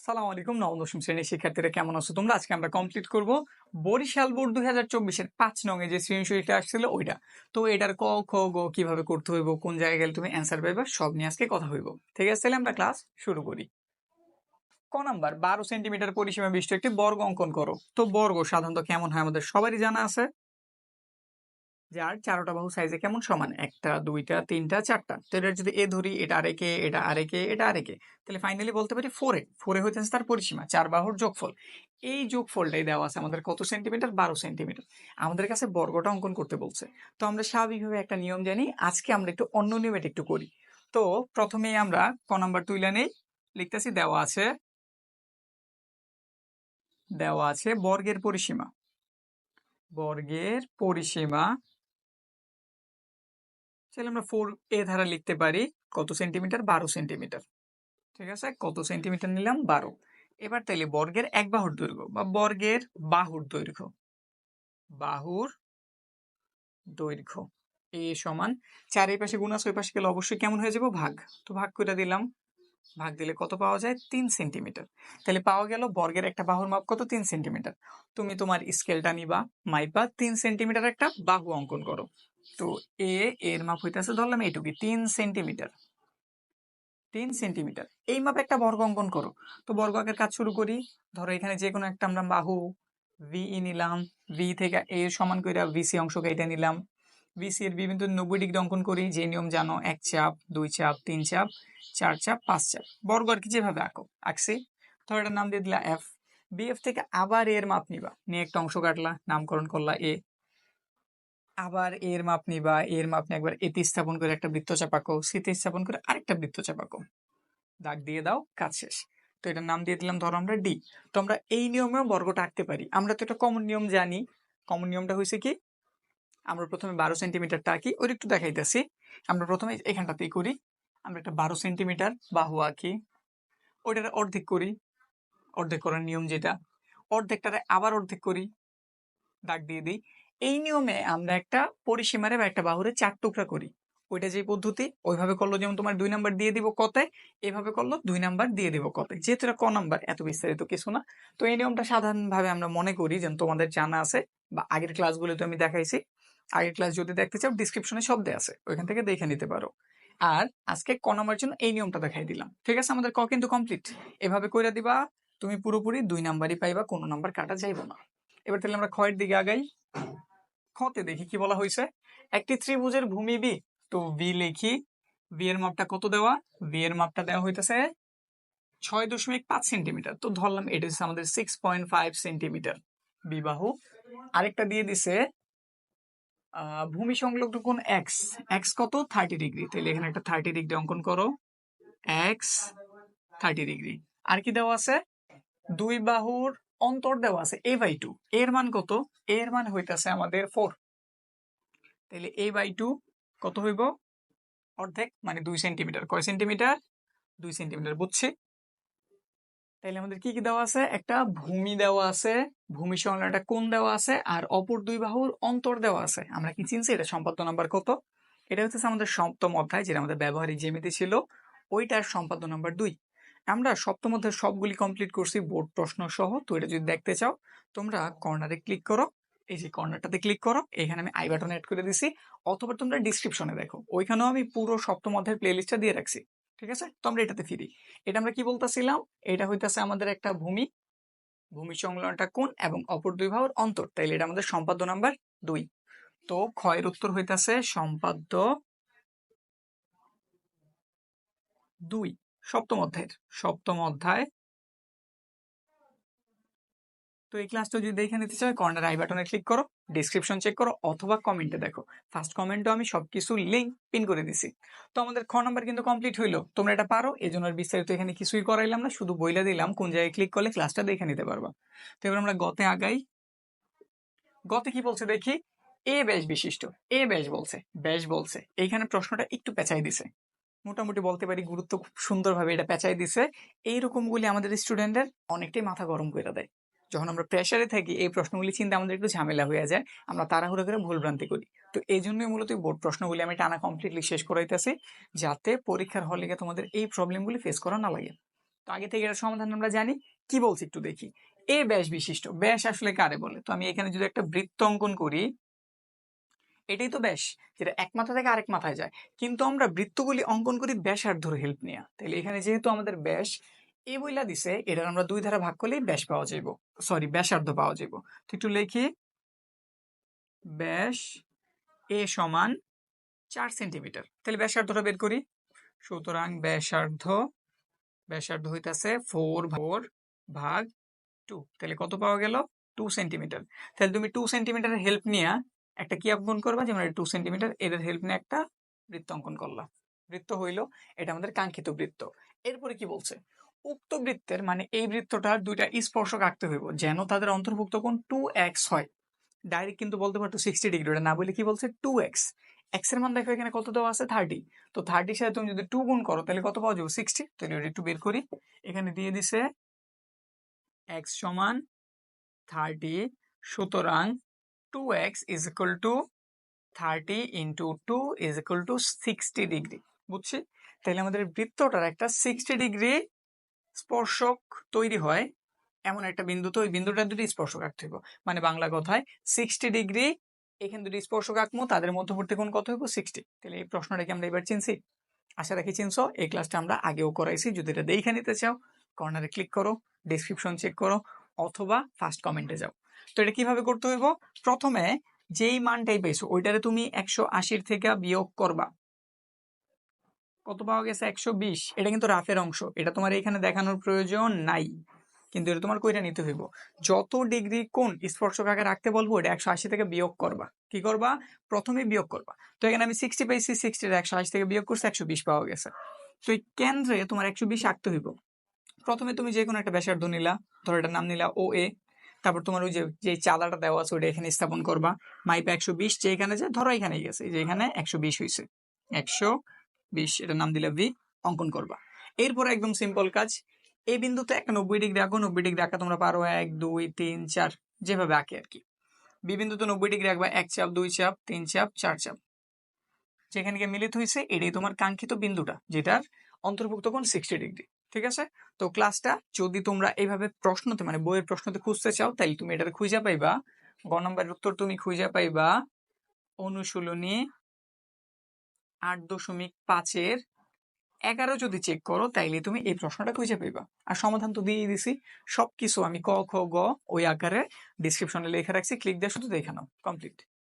সালাম আলাইকুম, নবম, দশম শ্রেণির শিক্ষার্থীরা কেমন আছো? তোমরা আজকে আমরা কমপ্লিট করব বরিশাল বোর্ড দুই হাজার চব্বিশের পাঁচ নং এ যে সৃজনশীলটা আসছিল ওইটা। তো এটার ক, খ, গ কীভাবে করতে হইব, কোন জায়গায় গেলে তুমি অ্যান্সার পাইবা, সব নিয়ে আজকে কথা হইব। ঠিক আছে, তাহলে আমরা ক্লাস শুরু করি। ক নাম্বার, বারো সেন্টিমিটার পরিসীমা বিশিষ্ট একটি বর্গ অঙ্কন করো। তো বর্গ সাধারণত কেমন হয় আমাদের সবারই জানা আছে। যার চারোটা বাহু সাইজে কেমন সমান? একটা, দুইটা, তিনটা, চারটা। তো এটা যদি এ ধরি, এটা আরেকে এটা আরেকে এটা আরেকে, তাহলে ফাইনালি বলতে পারি ফোরে ফোরে হচ্ছে তার পরিসীমা, চার বাহুর যোগফল। এই যোগফলটাই দেওয়া আছে আমাদের কত সেন্টিমিটার বারো সেন্টিমিটার আমাদের কাছে বর্গটা অঙ্কন করতে বলছে। তো আমরা স্বাভাবিকভাবে একটা নিয়ম জানি, আজকে আমরা একটু অন্য নিয়মে একটু করি। তো প্রথমেই আমরা ক নাম্বার তুইলা নেই লিখতেছি, দেওয়া আছে দেওয়া আছে বর্গের পরিসীমা। বর্গের পরিসীমা তাহলে আমরা ফোর এ ধারা লিখতে পারি, কত সেন্টিমিটার বারো সেন্টিমিটার ঠিক আছে? কত সেন্টিমিটার নিলাম? বারো। এবার তাইলে বর্গের এক বাহুর দৈর্ঘ্য বা বর্গের বাহুর দৈর্ঘ্য। বাহুর দৈর্ঘ্য। এ সমান চার এই পাশে গুণ আছে, ওই পাশে গেলে অবশ্যই কেমন হয়ে যাব? ভাগ। তো ভাগ করে দিলাম। ভাগ দিলে কত পাওয়া যায়? তিন সেন্টিমিটার তাহলে পাওয়া গেল বর্গের একটা বাহুর মাপ কত? তিন সেন্টিমিটার তুমি তোমার স্কেলটা নিবা, মাইপা, তিন সেন্টিমিটার একটা বাহু অঙ্কন করো। তো এ এর মাপ হইতেছে ধরলাম এইটুকু তিন সেন্টিমিটার। তিন সেন্টিমিটার। এই মাপে একটা বর্গ অঙ্কন করো। তো বর্গ আঁকার কাজ শুরু করি। ধরো এখানে যে কোনো একটা আমরা বাহু ভি ই নিলাম। ভি থেকে এ সমান করে ভিসি অংশ কেটে নিলাম। ভিসি এর বিভিন্ন নব্বই ডিগ্রি অঙ্কন করি। যে নিয়ম জানো, এক চাপ, দুই চাপ, তিন চাপ, চার চাপ, পাঁচ চাপ। বর্গ আর কি যেভাবে আঁকো, আঁকছি। ধরো এটার নাম দিয়ে দিলা এফ বিএফ থেকে আবার এর মাপ নিবা। নিয়ে একটা অংশ কাটলা, নামকরণ করলা এ আবার এর মাপ নিবা এর মাপ নিয়ে একবার এতে স্থাপন করে একটা বৃত্ত চাপাকো, সিতে স্থাপন করে আরেকটা বৃত্ত চাপাকো। দাগ দিয়ে দাও, কাজ শেষ। তো এটার নাম দিয়ে দিলাম, ধরো আমরা ডি তো আমরা এই নিয়মেও বর্গটা আঁকতে পারি। আমরা তো এটা কমন নিয়ম জানি। কমন নিয়মটা হয়েছে কি? আমরা প্রথমে বারো সেন্টিমিটারটা আঁকি, ওর একটু দেখাইতেছি। আমরা প্রথমে এখানটাতেই করি। আমরা একটা বারো সেন্টিমিটার বাহু আঁকি। ওইটার অর্ধেক করি। অর্ধেক করার নিয়ম যেটা। অর্ধেকটারে আবার অর্ধেক করি। দাগ দিয়ে দিই। এই নিয়মে আমরা একটা পরিসীমারে বা একটা বাহুরে চার টুকরা করি। ওইটা যে পদ্ধতি, ওইভাবে করল যেমন তোমার দুই নাম্বার দিয়ে দিব কতে, এভাবে করল দুই নাম্বার দিয়ে দিব কতে। যেহেতু ক নাম্বার, এত বিস্তারিত কিছু না। তো এই নিয়মটা সাধারণভাবে আমরা মনে করি যেন তোমাদের জানা আছে বা আগের ক্লাসগুলোতে আমি দেখাইছি। আগের ক্লাস যদি দেখতে চাও ডিসক্রিপশনে সব দেওয়া আছে। ওইখান থেকে দেখে নিতে পারো। আর আজকে ক নাম্বার জন্য এই নিয়মটা দেখাই দিলাম। ঠিক আছে? আমাদের ক কিন্তু কমপ্লিট এভাবে কইরা দিবা, তুমি পুরোপুরি দুই নাম্বারই পাইবা, কোনো নাম্বার কাটা যাইব না। এবার তাহলে আমরা খয়ের দিকে আগাই। খতে দেখি কি বলা হয়েছে একটি ত্রিভুজের ভূমি বি তো বি লিখি। বি এর মাপটা কত দেওয়া? বি এর মাপটা দেওয়া হইতেছে ছয় দশমিক পাঁচ সেন্টিমিটার। তো ধরলাম এটা হচ্ছে আমাদের সিক্স পয়েন্ট ফাইভ সেন্টিমিটার বিবাহ। আরেকটা দিয়ে দিছে ভূমি সংলগ্ন কোণ এক্স এক্স কত? থার্টি ডিগ্রি তাহলে এখানে একটা থার্টি ডিগ্রি অঙ্কন করো। এক্স থার্টি ডিগ্রি আর কি দেওয়া আছে? দুই বাহুর অন্তর দেওয়া আছে এ বাই টু এর মান কত? এর মান হইতেছে আমাদের ফোর তাহলে এ বাই টু কত হইব? অর্ধেক মানে দুই সেন্টিমিটার কয় সেন্টিমিটার দুই সেন্টিমিটার বুঝছি। তাইলে আমাদের কি কি দেওয়া আছে? একটা ভূমি দেওয়া আছে, ভূমি সংলগ্ন একটা কোণ দেওয়া আছে, আর অপর দুই বাহুর অন্তর দেওয়া আছে। আমরা কি চিনছি? এটা সম্পাদ্য নাম্বার কত? এটা হচ্ছে আমাদের সপ্তম অধ্যায়, যেটা আমাদের ব্যবহারিক জ্যামিতি ছিল। ওইটার সম্পাদ্য নাম্বার দুই। আমরা সপ্তম অধ্যায় সবগুলি কমপ্লিট করছি বোর্ড প্রশ্ন সহ। তো এটা যদি দেখতে চাও, তোমরা কর্নারে ক্লিক করো। এই যে কর্নারটাতে ক্লিক করো, এখানে আমি আই বাটন অ্যাড করে দিছি। অথবা তোমরা ডিসক্রিপশনে দেখো। ওইখানেও আমি পুরো সপ্তম অধ্যায়ের প্লেলিস্টটা দিয়ে রাখছি। ঠিক আছে? তো আমরা এটাতে ফিরি। এটা আমরা কি বলতেছিলাম? এটা হইতাছে আমাদের একটা ভূমি। ভূমি সংলগ্নটা কোন এবং অপর দুই বাহুর অন্তর। তাইলে এটা আমাদের সম্পাদ্য নাম্বার দুই। তো ক্ষয়ের উত্তর হইতাছে সম্পাদ্য দুই। সপ্তম অধ্যায়ের, সপ্তম অধ্যায়। তো এই ক্লাসটা যদি দেখে নিতে চাও কর্নার আই বাটনে ক্লিক করো ডিসক্রিপশন চেক করো, অথবা কমেন্টে দেখো। ফার্স্ট কমেন্টও আমি সবকিছু লিঙ্ক পিন করে দিছি। তো আমাদের খ নাম্বার কিন্তু কমপ্লিট হইল। তোমরা এটা পারো এই জন্য বিস্তারিত এখানে কিছুই করাইলাম না, শুধু বইলা দিলাম, কোন জায়গায় ক্লিক করলে ক্লাসটা দেখে নিতে পারবা। তো এবার আমরা গতে আগাই। গতে কি বলছে দেখি? এ ব্যাস বিশিষ্ট। এ ব্যাস বলছে ব্যাস বলছে। এইখানে প্রশ্নটা একটু পেঁচাই দিছে। মোটামুটি বলতে পারি গুরুত্ব খুব সুন্দরভাবে এটা পেঁচাই দিছে। এইরকমগুলি আমাদের স্টুডেন্টদের অনেকটাই মাথা গরম করে দেয়। যখন আমরা প্রেশারে থাকি, এই প্রশ্নগুলি চিন্তা আমাদের একটু ঝামেলা হয়ে যায়। আমরা তাড়াহুড়ো করে ভুলভ্রান্তি করি। তো এই জন্যই মূলত বোর্ড প্রশ্নগুলি আমি টানা কমপ্লিটলি শেষ করাইতেছি, যাতে পরীক্ষার হলে গিয়ে তোমাদের এই প্রবলেমগুলি ফেস করা না লাগে। তো আগে থেকে এটার সমাধান আমরা জানি, কি বলছি একটু দেখি। এ ব্যাস বিশিষ্ট। ব্যাস আসলে কারে বলে? তো আমি এখানে যদি একটা বৃত্ত অঙ্কন করি এটাই তো ব্যাস যেটা এক মাথা থেকে আরেক মাথায় যায়। কিন্তু আমরা বৃত্তগুলি অঙ্কন করি ব্যাসার্ধর হেল্প নিয়ে। তাহলে এখানে যেহেতু আমাদের ব্যাস, এ বইলা দিছে, এটার আমরা দুই ধারা ভাগ করলেই ব্যাস পাওয়া যাইব। সরি ব্যাসার্ধ পাওয়া যাইব। তো একটু লিখি। ব্যাস, এ সমান চার সেন্টিমিটার। তাহলে ব্যাসার্ধটা বের করি। সুতরাং ব্যাসার্ধ ব্যাসার্ধ হইতাছে ফোর ফোর ভাগ টু তাহলে কত পাওয়া গেল? Two centimetre. তাহলে তুমি টু সেন্টিমিটারের হেল্প নিয়ে একটা কি অঙ্কন করবা? যেমন টু সেন্টিমিটার এদের হেল্প নিয়ে একটা বৃত্ত অঙ্কন করলা। বৃত্ত হইল, এটা আমাদের কাঙ্ক্ষিত বৃত্ত। এরপরে কি বলছে? উক্ত বৃত্তের মানে এই বৃত্তটার দুইটা স্পর্শক আঁকতে হইব, যেন তাদের অন্তর্ভুক্ত কোন টু এক্স হয়। ডাইরেক্ট কিন্তু বলতে পারতো সিক্সটি ডিগ্রি ওটা না বলে কি বলছে? টু এক্স এক্সের মান দেখো এখানে কত দেওয়া আছে? থার্টি তো থার্টির সাথে তুমি যদি টু গুণ করো, তাহলে কত পাওয়া যাবে? সিক্সটি তাহলে ওটা একটু বের করি। এখানে দিয়ে দিছে এক্স সমান থার্টি সুতরাং two X is equal to thirty into two is equal to sixty degree বুঝছি? তাহলে আমাদের বৃত্তটার একটা সিক্সটি ডিগ্রি স্পর্শক তৈরি হয়, এমন একটা বিন্দু, তো ওই বিন্দুটা দুটি স্পর্শক আঁকতে হইব। মানে বাংলা কথায় সিক্সটি ডিগ্রি এখানে দুটি স্পর্শক আঁকবো তাদের মধ্যবর্তী কোণ কত হইব? সিক্সটি তাহলে এই প্রশ্নটাকে আমরা এবার চিনছি। আশা রাখি চিনছো, এই ক্লাসটা আমরা আগেও করাইছি। যদি এটা দেখে নিতে চাও কর্নারে ক্লিক করো ডিসক্রিপশন চেক করো, অথবা ফার্স্ট কমেন্টে যাও। তো এটা কীভাবে করতে হইব? প্রথমে যেই মানটাই পেয়েছ, ওইটারে তুমি একশো আশির থেকে বিয়োগ করবা। কত পাওয়া গেছে? একশো বিশ। এটা কিন্তু রাফের অংশ। এটা তোমার এখানে দেখানোর প্রয়োজন নাই। কিন্তু এটা তোমার কইটা নিতে হইব। যত ডিগ্রি কোন স্পর্শক আগে রাখতে বলব, এটা একশো আশি থেকে বিয়োগ করবা। কি করবা? প্রথমে বিয়োগ করবা। তো এখানে আমি সিক্সটি পেয়েছি সিক্সটির একশো আশি থেকে বিয়োগ করছি, একশো বিশ পাওয়া গেছে। তো এই কেন্দ্রে তোমার একশো বিশ আঁকতে হইব। প্রথমে তুমি যে কোনো একটা ব্যাসার্ধ নিলা, ধরো এটার নাম নিলা ও এ তারপর তোমার ওই যে যে চাঁদাটা দেওয়া আছে ওটা এখানে স্থাপন করবা। মাইপে একশো বিশ, যে এখানে যে ধরো এখানে গেছে যে এখানে একশো বিশ হয়েছে একশো বিশ, এটার নাম দিলে ভি অঙ্কন করবা। এরপর একদম সিম্পল কাজ, এই বিন্দুতে একটা নব্বই ডিগ্রি আঁকো, নব্বই ডিগ্রি আঁকা তোমরা পারো এক, দুই, তিন, চার, যেভাবে আঁকে আর কি। বি বিন্দুতে নব্বই ডিগ্রি আঁকবা, এক চাপ, দুই চাপ, তিন চাপ, চার চাপ। যেখানে মিলিত হয়েছে এটাই তোমার কাঙ্ক্ষিত বিন্দুটা, যেটার অন্তর্ভুক্ত কোণ সিক্সটি ডিগ্রি। ঠিক আছে? তো ক্লাসটা যদি তোমরা এইভাবে প্রশ্নতে মানে বইয়ের প্রশ্নতে খুঁজতে চাও তাহলে তুমি এটার খুঁজে পাইবা। গ নম্বরের উত্তর তুমি খুঁজে পাইবা অনুশীলনী আট দশমিক পাঁচের এগারো যদি চেক করো, তাইলে তুমি এই প্রশ্নটা খুঁজে পাইবা। আর সমাধান তো দিয়ে দিছি। সবকিছু আমি ক, খ, গ ওই আকারে ডিসক্রিপশনে লেখা রাখছি। ক্লিক দিয়ে শুধু দেখে নাও। কমপ্লিট